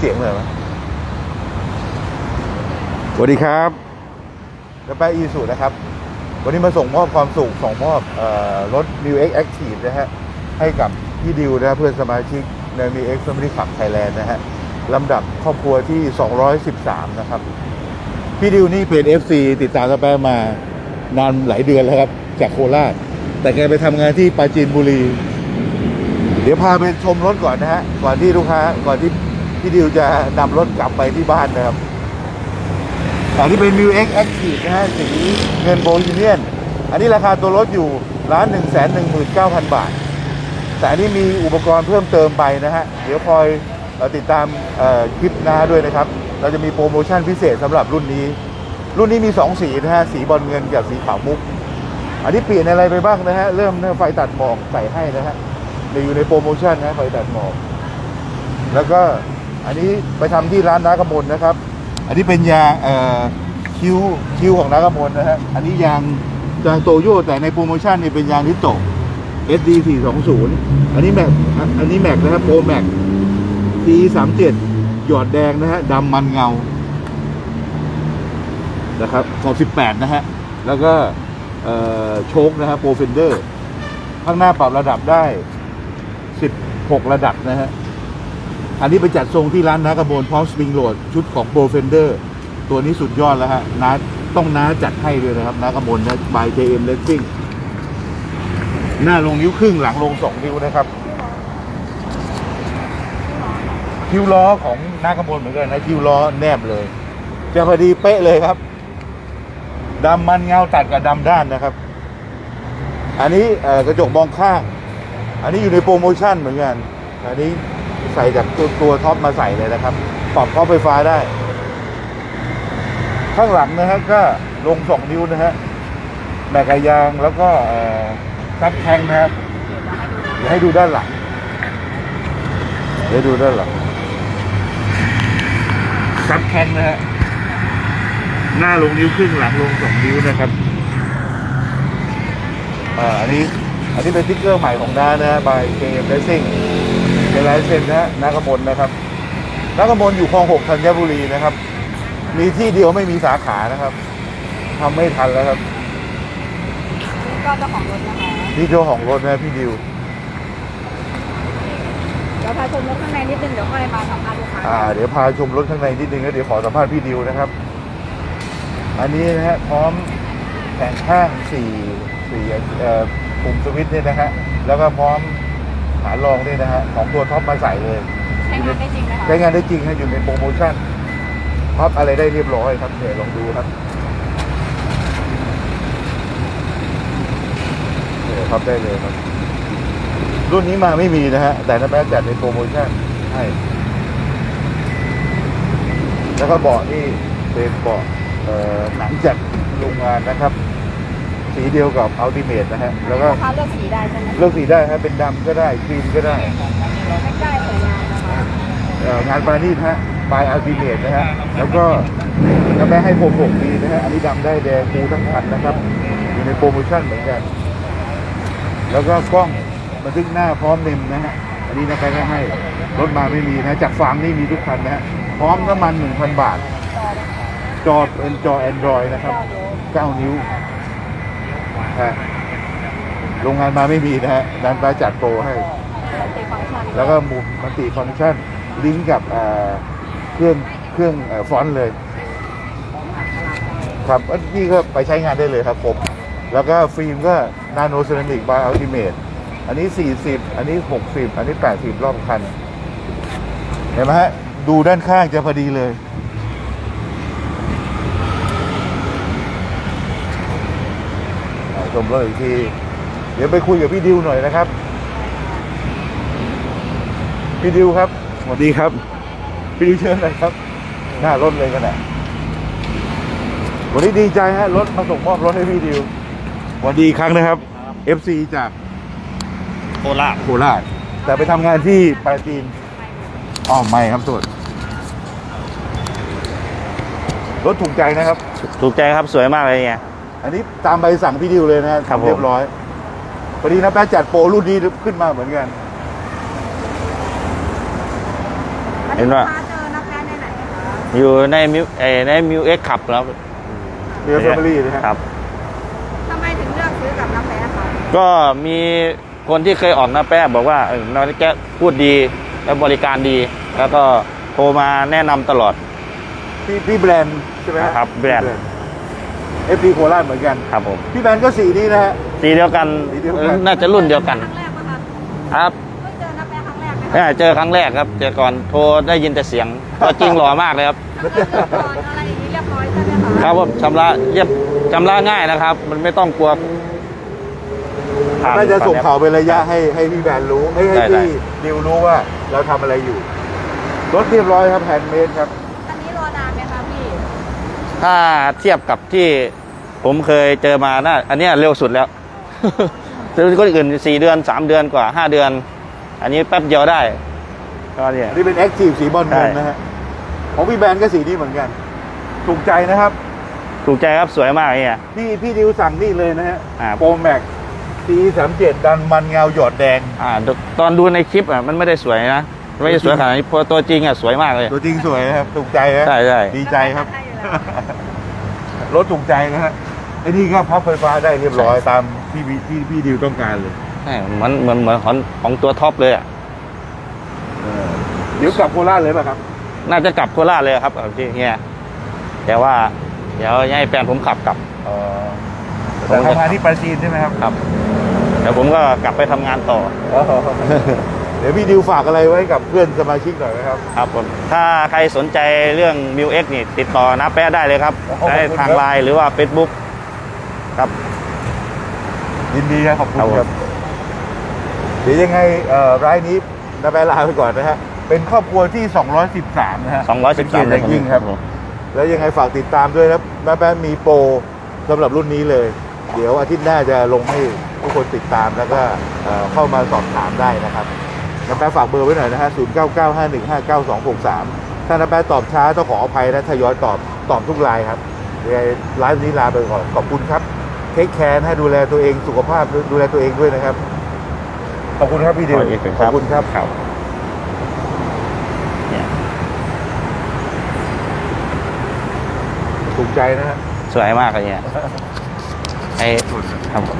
เสียงเลยไหมสวัสดีครับแล้วไปอีสุนะครับ วันนี้มาส่งมอบความสุขส่งมอบเออรถ New X Active นะฮะ ให้กับพี่ดิวนะฮะเพื่อนสมาชิกใน New X Family Club Thailand นะฮะลำดับครอบครัวที่ 213 นะครับ พี่ดิวนี่เป็น FC ติดตามสแปมมานานหลายเดือนแล้วครับ จากโคราช แต่แกไปทำงานที่ปราจีนบุรี เดี๋ยวพาไปชมรถก่อนนะฮะ ก่อนที่ลูกค้าก่อนที่ พี่ดิวจะนำรถกลับไปที่บ้านนะครับอันนี้เป็น New X Active นะฮะสีเงินโบลีเนียน อันนี้ราคาตัวรถอยู่ล้านหนึ่งแสนหนึ่งหมื่นเก้าพันบาท แต่อันนี้มีอุปกรณ์เพิ่มเติมไปนะฮะ เดี๋ยวคอยเอ่อติดตามคลิปหน้าด้วยนะครับ เราจะมีโปรโมชั่นพิเศษสำหรับรุ่นนี้ รุ่นนี้มี 2 สีนะฮะ สีบอลเงินกับสีขาวมุก อันนี้เปลี่ยนอะไรไปบ้างนะฮะ เริ่มเนี่ยไฟตัดหมอกใส่ให้นะฮะอยู่ในโปรโมชั่นนะไฟตัดหมอก แล้วก็ อันนี้ไปทำที่ร้านน้ากำมลนะครับ อันนี้เป็นยางเอ่อคิวคิวของน้ากำมลนะฮะอันนี้ยางยางโตโยแต่ในโปรโมชั่นนี่เป็นยางนิโต SD 420อันนี้แม็กอันนี้แม็กนะครับโปรแม็ก T 37หยอดแดงนะฮะดำมันเงานะครับขอบ18 นะฮะ แล้วก็โชคนะฮะโปรเฟนเดอร์ ข้างหน้าปรับระดับได้ 16 ระดับนะฮะ อันนี้ไปจัดทรงที่ร้านนากระโบนพร้อมสปริงโหลดชุดของโปรเฟนเดอร์ตัวนี้สุดยอดแล้วฮะน้าต้องน้าจัดให้ด้วยนะครับน้ากระโบนนะบาย JM Racing หน้าลงนิ้วครึ่งหลังลงสองนิ้วนะครับคิวล้อของหน้ากระบวนเหมือนกันนะคิวล้อแนบเลย จะพอดีเป๊ะเลยครับดำมันเงาตัดกับดำด้านนะครับ อันนี้กระจกมองข้าง อันนี้อยู่ในโปรโมชั่นเหมือนกัน อันนี้ ใส่จากตัวตัวท็อปมาใส่เลยนะครับ ปรับเข้าไฟฟ้าได้ ข้างหลังนะฮะก็ลงสองนิ้วนะฮะแบกกายางแล้วก็ซับแทงนะครับเดี๋ยวให้ดูด้านหลังเดี๋ยวดูด้านหลังซับแทงนะฮะหน้าลงนิ้วครึ่งหลังลงสองนิ้วนะครับอ่าอันนี้อันนี้เป็นติ๊กเกอร์ใหม่ของน้านะฮะ by KM Racing เป็นลายเซ็นนะฮะนากมลนะครับนากมลอยู่คลองหกธัญบุรีนะครับ มีที่เดียวไม่มีสาขานะครับทำไม่ทันแล้วครับก็เจ้าของรถนะคะนี่เจ้าของรถนะพี่ดิวเดี๋ยวพาชมรถข้างในนิดนึงเดี๋ยวค่อยมาสัมภาษณ์ลูกค้าอ่าเดี๋ยวพาชมรถข้างในนิดนึงแล้วเดี๋ยวขอสัมภาษณ์พี่ดิวนะครับ อันนี้นะฮะพร้อมแผงข้างสี่สี่เอ่อปุ่มสวิตช์เนี่ยนะฮะแล้วก็พร้อม ฐานรองด้วยนะฮะของตัวท็อปมาใส่เลย ใช้งานได้จริงไหมคะใช้งานได้จริงฮะอยู่ในโปรโมชั่นพับอะไรได้เรียบร้อยครับเดี๋ยวลองดูครับเดี๋ยวพับได้เลยครับ รุ่นนี้มาไม่มีนะฮะแต่น้าแป๊ะจัดในโปรโมชั่นให้แล้วก็เบาะนี่เป็นเบาะเอ่อหนังจากโรงงานนะครับสี เดียวกับอัลติเมทนะฮะ แล้วก็ลูกค้าเลือกสีได้ใช่ไหมเลือกสีได้ฮะเป็นดำก็ได้ครีมก็ได้ไม่ได้สวยงามนะคะเอ่องานปานีตฮะปลายอัลติเมทนะฮะ แล้วก็น้าแม่ให้ผม6ปีนะฮะ อันนี้ดำได้แดงฟูทั้งคันนะครับ อยู่ในโปรโมชั่นเหมือนกัน แล้วก็กล้องบันทึกหน้าพร้อมเน็มนะฮะ อันนี้นะแกก็ให้รถมาไม่มีนะจากฟาร์มนี่มีทุกคันนะฮะ พร้อมน้ำมัน1,000 บาท จอเป็นจอ Android นะครับ 9 นิ้ว ฮะโรงงานมาไม่มีนะฮะดันไปจัดโปรให้ติฟังก์ชันแล้วก็มุมมัลติฟังก์ชันลิงก์กับเอ่อเครื่องเครื่องเอ่อฟอนต์เลย ครับอันนี่ก็ไปใช้งานได้เลยครับผมแล้วก็ฟิล์มก็นาโนเซรามิกบายอัลติเมทอันนี้ 40 อันนี้ 60 อันนี้ 80 รอบคัน เห็นไหมฮะ ดูด้านข้างจะพอดีเลย อ่าช มรถอีกที เดี๋ยวไปคุยกับพี่ดิวหน่อยนะครับ พี่ดิวครับสวัสดีครับ พี่ดิวเชิญเลยครับ หน้ารถเลยกันนะวันนี้ดีใจฮะรถมาส่งมอบรถให้พี่ดิวสวัสดีอีกครั้งนะครับ FC จากโคราชโคราชแต่ไปทำงานที่ปราจีนอ้อมไม่ครับสุดรถถูกใจนะครับ ถูกใจครับสวยมากเลยเนี่ย อันนี้ตามใบสั่งพี่ดิวเลยนะฮะครับทำเรียบร้อยพอดีนะแป๊ะจัดโปรรุ่นนี้ขึ้นมาเหมือนกันวันนี้ลูกค้าเจอนะอยู่ในมิวเออในมิวเอ็กขับแล้วเรือแฟมิลี่นะฮะครับ ทำไมถึงเลือกซื้อกับน้ำแพ้คะก็มีคนที่เคยออกหน้าแป้บอกว่าเออน้องแกพูดดีและบริการดี แล้วก็โทรมาแนะนำตลอด พี่พี่แบรนด์ใช่ไหมฮะครับแบรนด์เอฟพีโคราชเหมือนกัน ครับผมพี่แบรนด์ก็สีนี้นะฮะ สีเดียวกันสีเดียวกันเออน่าจะรุ่นเดียวกัน ครั้งแรกปะคะครับเพิ่งเจอน้ำแพ้ครั้งแรกไหมเนี่ยคะเจอครั้งแรกครับ เจอก่อนโทรได้ยินแต่เสียงตัวจริงหล่อมากเลยครับ ก่อนอะไรอย่างนี้เรียบร้อยใช่ไหมคะครับผมชำระเรียบชำระง่ายนะครับ มันไม่ต้องกลัวผ่น่าจะส่งผ่นแอป ข่าวเป็นระยะให้ให้พี่แบรนด์รู้ให้ให้ได้ได้ พี่ดิวรู้ว่าเราทำอะไรอยู่ รถเรียบร้อยครับแฮนด์เมดครับ อันนี้รอนานไหมคะพี่ ถ้าเทียบกับที่ผมเคยเจอมาน่าอันเนี้ยเร็วสุดแล้วซื้อคนอื่นสี่เดือนสามเดือนกว่าห้าเดือน อันนี้แป๊บเดียวได้ก็เนี่ยอันนี้เป็นแอคทีฟสีบอลเงินใช่นะฮะของพี่แบรนด์ก็สีนี้เหมือนกัน ถูกใจนะครับ ถูกใจครับสวยมากเนี่ยพี่พี่ดิวสั่งนี่เลยนะฮะอ่าโปรแม็กซีสามเจ็ดดันมันเงาหยอดแดง อ่า ตอนดูในคลิปอะมันไม่ได้สวยนะไม่ได้สวยขนาดนี้พอตัวจริงอะสวยมากเลย ตัวจริงสวยนะครับถูกใจนะใช่ใช่ดีใจครับให้อยู่แล้ว รถถูกใจนะฮะไอ้นี่ก็พับไฟฟ้าได้เรียบร้อยตามที่พี่ที่พี่ดิวต้องการเลยใช่เหมือนเหมือนเหมือนของของตัวท็อปเลยอะเออเดี๋ยวกลับโคราชเลยป่ะครับ น่าจะกลับโคราชเลยครับเอาที่เฮียแต่ว่า เดี๋ยวให้แฟนผมขับกลับ เออแต่ทำงานที่ปราจีนใช่ไหมครับครับเดี๋ยวผมก็กลับไปทำงานต่อ เดี๋ยวพี่ดิวฝากอะไรไว้กับเพื่อนสมาชิกหน่อยไหมครับ ครับผมถ้าใครสนใจเรื่อง m ิวเอ็กนี่ ติดต่อนะแป๊ะได้เลยครับโอ้ขอบคุณได้ทางครับ ไลน์หรือว่า Facebook ครับ ยินดีครับขอบคุณครับผมครับเดี๋ยวยังไงเอ่อรายนี้นาแปลาไปก่อนนะฮะ เป็นครอบครัวที่ 213 นะฮะเป็นเกียรติอย่างยิ่งครับ แล้วยังไงฝากติดตามด้วยนะครับนาแปลมีโปรสำหรับรุ่นนี้เลย เดี๋ยวอาทิตย์หน้าจะลงให้ทุกคนติดตามแล้วก็เอ่อเข้ามาสอบถามได้นะครับ นาแปลฝากเบอร์ไว้หน่อยนะฮะ0995159263ถ้านาแปลตอบช้าต้องขออภัยนะทยอยตอบตอบทุกไลน์ครับยังไงไลฟ์นี้ลาไปก่อนขอบคุณครับเทคแคร์นะฮะดูแลตัวเองสุขภาพดูแลตัวเองด้วยนะครับ ขอบคุณครับพี่ดิวขอบคุณครับครับเนี่ยถูกใจนะฮะสวยมากเลยเนี่ยไอ้ครับผม